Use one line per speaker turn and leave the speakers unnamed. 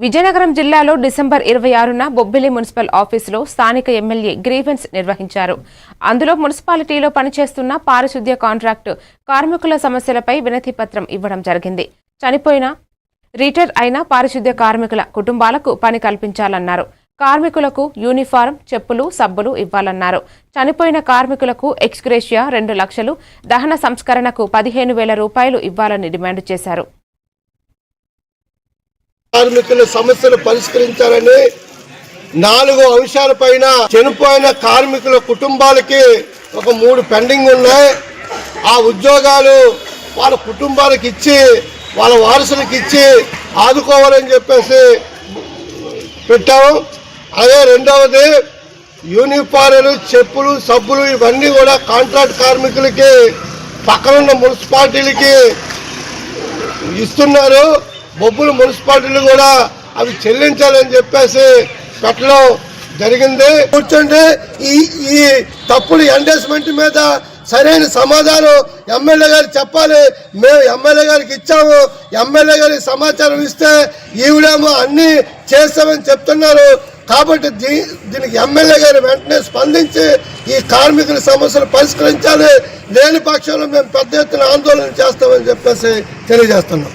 విజయనగరం జిల్లాలో డిసెంబర్ ఇరవై ఆరున బొబ్బిలి మున్సిపల్ ఆఫీసులో స్థానిక ఎమ్మెల్యే గ్రీవెన్స్ నిర్వహించారు. అందులో మున్సిపాలిటీలో పనిచేస్తున్న పారిశుద్ధ్య కాంట్రాక్టు కార్మికుల సమస్యలపై వినతి పత్రం ఇవ్వడం జరిగింది. చనిపోయిన రిటైర్ అయిన పారిశుద్ధ్య కార్మికుల కుటుంబాలకు పని కల్పించాలన్నారు. కార్మికులకు యూనిఫారం చెప్పులు సబ్బులు ఇవ్వాలన్నారు. చనిపోయిన కార్మికులకు ఎక్స్గ్రేషియా రెండు లక్షలు దహన సంస్కరణకు పదిహేను వేల రూపాయలు ఇవ్వాలని డిమాండ్ చేశారు.
కార్మికుల సమస్యలు పరిష్కరించాలని నాలుగు అంశాలపైన చనిపోయిన కార్మికుల కుటుంబాలకి ఒక మూడు పెండింగ్ ఉన్నాయి. ఆ ఉద్యోగాలు వాళ్ళ కుటుంబాలకు ఇచ్చి వాళ్ళ వారసులకు ఇచ్చి ఆదుకోవాలని చెప్పేసి పెట్టాము. అదే రెండవది యూనిఫారాలు చెప్పులు సబ్బులు ఇవన్నీ కూడా కాంట్రాక్ట్ కార్మికులకి పక్కనున్న మున్సిపాలిటీలకి ఇస్తున్నారు. బొబ్బులు మున్సిపాలిటీలు కూడా అవి చెల్లించాలని చెప్పేసి పెట్టడం జరిగింది. కూర్చోండి ఈ ఈ తప్పుడు ఎండేస్మెంట్ మీద సరైన సమాధానం ఎమ్మెల్యే గారు చెప్పాలి. మేము ఎమ్మెల్యే గారికి ఇచ్చాము. ఎమ్మెల్యే గారికి సమాచారం ఇస్తే ఈవిడేమో అన్ని చేస్తామని చెప్తున్నారు. కాబట్టి దీ దీనికి ఎమ్మెల్యే గారు వెంటనే స్పందించి ఈ కార్మికుల సమస్యలు పరిష్కరించాలి. లేని పక్షంలో మేము పెద్ద ఎత్తున ఆందోళన చేస్తామని చెప్పేసి తెలియజేస్తున్నాం.